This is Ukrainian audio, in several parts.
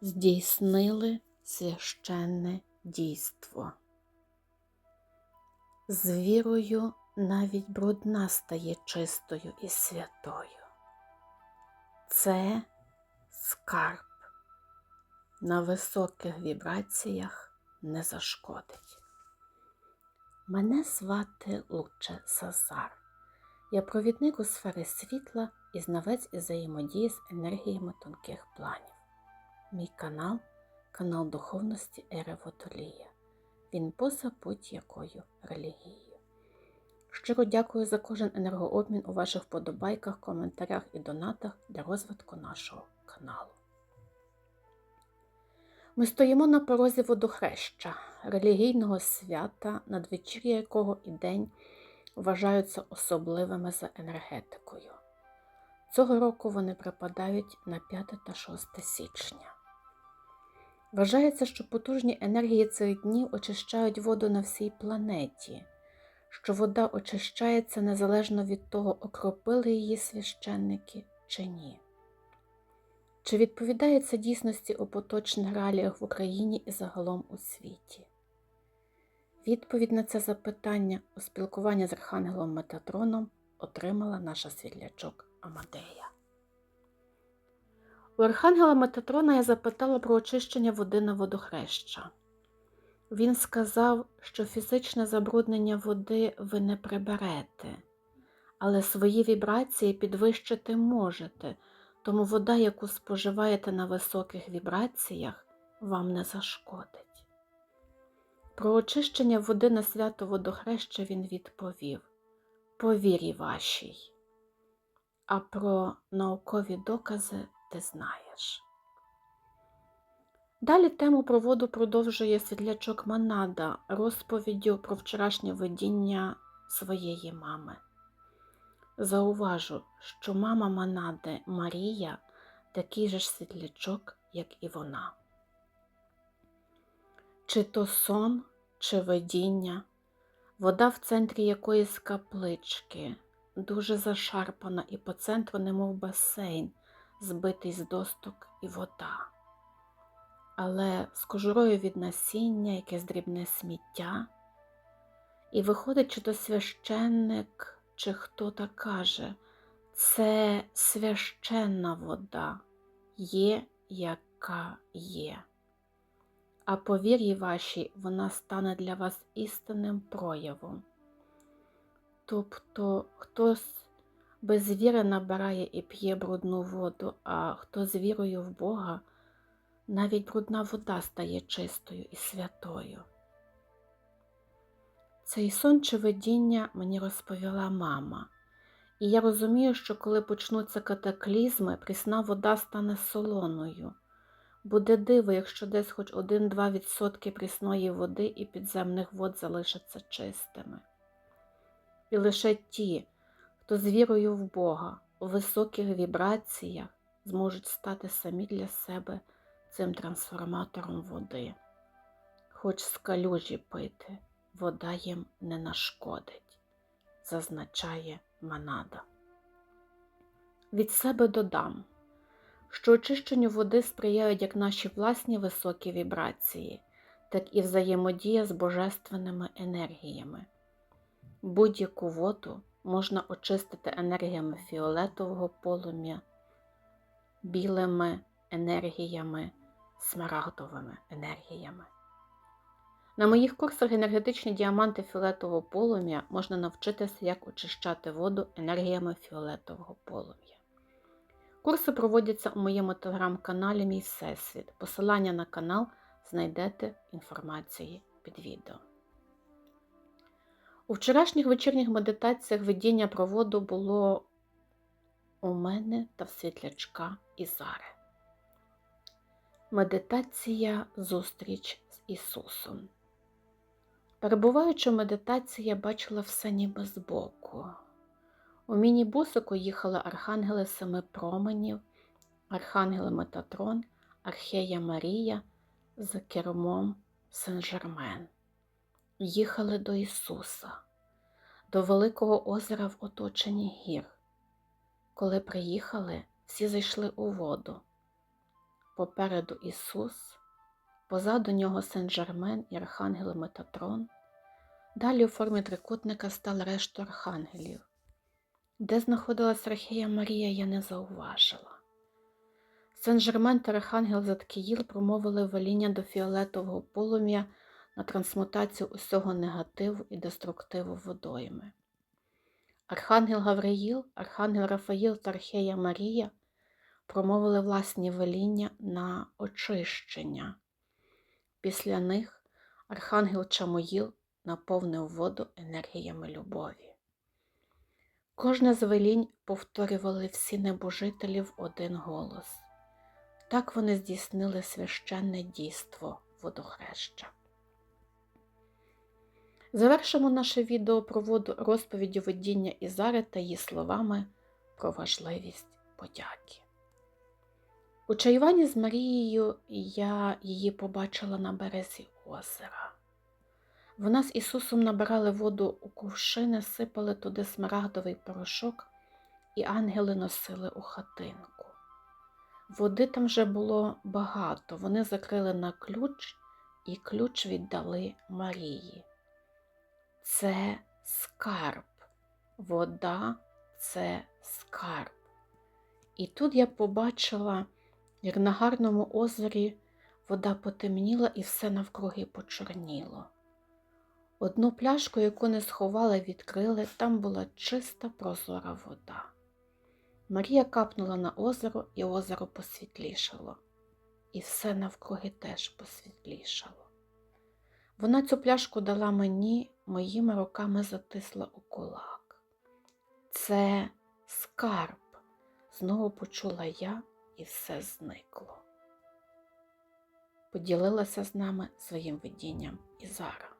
здійснили священне дійство. З вірою навіть брудна стає чистою і святою. Це скарб на високих вібраціях не зашкодить. Мене звати Луче Сазар. Я провідник у сфери світла і знавець із взаємодії з енергіями тонких планів. Мій канал канал духовності Ери Водолія. Він поза будь-якою релігією. Щиро дякую за кожен енергообмін у ваших вподобайках, коментарях і донатах для розвитку нашого каналу. Ми стоїмо на порозі водохреща, релігійного свята, надвечір'я якого і день вважаються особливими за енергетикою. Цього року вони припадають на 5 та 6 січня. Вважається, що потужні енергії цих днів очищають воду на всій планеті, що вода очищається незалежно від того, окропили її священники чи ні. Чи відповідає це дійсності у поточних реаліях в Україні і загалом у світі? Відповідь на це запитання у спілкуванні з Архангелом Метатроном отримала наша світлячок Амадея. У Архангела Метатрона я запитала про очищення води на водохреща. Він сказав, що фізичне забруднення води ви не приберете, але свої вібрації підвищити можете, тому вода, яку споживаєте на високих вібраціях, вам не зашкодить. Про очищення води на свято водохреща він відповів по вірі вашій, а про наукові докази ти знаєш. Далі тему про воду продовжує світлячок Манада розповіддю про вчорашнє видіння своєї мами. Зауважу, що мама Манади Марія такий же ж світлячок, як і вона. Чи то сон, чи видіння, вода в центрі якоїсь каплички, дуже зашарпана і по центру, немов басейн, збитий з досток і вода. Але з кожурою від насіння, якесь дрібне сміття, і виходить, чи то священник, чи хто та каже, це священна вода, є, яка є. А по вірі вашій вона стане для вас істинним проявом. Тобто хтось без віри набирає і п'є брудну воду, а хто з вірою в Бога, навіть брудна вода стає чистою і святою. Цей сон чи видіння мені розповіла мама, і я розумію, що коли почнуться катаклізми, прісна вода стане солоною. Буде диво, якщо десь хоч 1-2% прісної води і підземних вод залишаться чистими. І лише ті, хто з вірою в Бога у високих вібраціях зможуть стати самі для себе цим трансформатором води. Хоч з калюжі пити, вода їм не нашкодить, зазначає Манада. Від себе додам, що очищенню води сприяють як наші власні високі вібрації, так і взаємодія з божественними енергіями. Будь-яку воду можна очистити енергіями фіолетового полум'я, білими енергіями, смарагдовими енергіями. На моїх курсах енергетичні діаманти фіолетового полум'я можна навчитися, як очищати воду енергіями фіолетового полум'я. Курси проводяться у моєму телеграм-каналі Мій Всесвіт. Посилання на канал знайдете в інформації під відео. У вчорашніх вечірніх медитаціях видіння про воду було у мене та в світлячка Ізари. Медитація зустріч з Ісусом. Перебуваючи в медитації, я бачила все ніби збоку. У міні-бусику їхали архангели семи променів, архангели Метатрон, Архея Марія з кермом Сен-Жермен. Їхали до Ісуса, до Великого озера в оточенні гір. Коли приїхали, всі зайшли у воду. попереду Ісус, позаду нього Сен-Жермен і Архангел Метатрон. Далі у формі трикутника стали решту архангелів. Де знаходилась Архея Марія, я не зауважила. Сен-Жермен та Архангел Заткіїл промовили веління до фіолетового полум'я на трансмутацію усього негативу і деструктиву водойми. Архангел Гавриїл, Архангел Рафаїл та Архея Марія промовили власні веління на очищення. Після них Архангел Чамоїл наповнив воду енергіями любові. Кожне з велінь повторювали всі небожителі в один голос. Так вони здійснили священне дійство водохреща. Завершимо наше відео про воду розповіддю видіння Ізари та її словами про важливість подяки. У чаюванні з Марією я її побачила на березі озера. Вона з Ісусом набирали воду у кувшини, сипали туди смарагдовий порошок, і ангели носили у хатинку. Води там вже було багато, вони закрили на ключ і ключ віддали Марії. Це скарб, вода це скарб. І тут я побачила, як на гарному озері вода потемніла і все навкруги почорніло. Одну пляшку, яку не сховали, відкрили, там була чиста прозора вода. Марія капнула на озеро, і озеро посвітлішало, і все навкруги теж посвітлішало. Вона цю пляшку дала мені, моїми руками затисла у кулак. Це скарб, знову почула я, і все зникло. Поділилася з нами своїм видінням Ізара.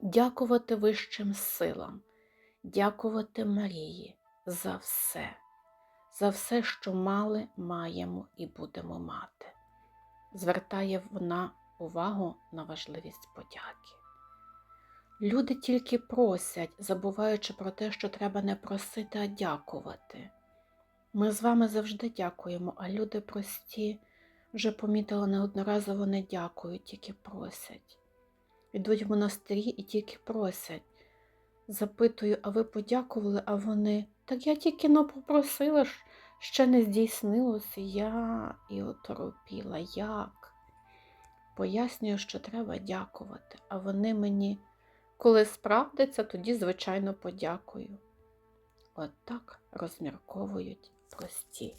Дякувати вищим силам, дякувати Марії за все, за все, що мали, маємо і будемо мати. Звертає вона увагу на важливість подяки. Люди тільки просять, забуваючи про те, що треба не просити, а дякувати. Ми з вами завжди дякуємо, а люди прості вже помітили неодноразово не дякують, тільки просять. Йдуть в монастирі і тільки просять. Запитую, а ви подякували, а вони. Так я тільки но попросила, ще не здійснилося. Я і оторопіла. Як? Пояснюю, що треба дякувати, а вони мені, коли справдиться, тоді, звичайно, подякую. От так розмірковують прості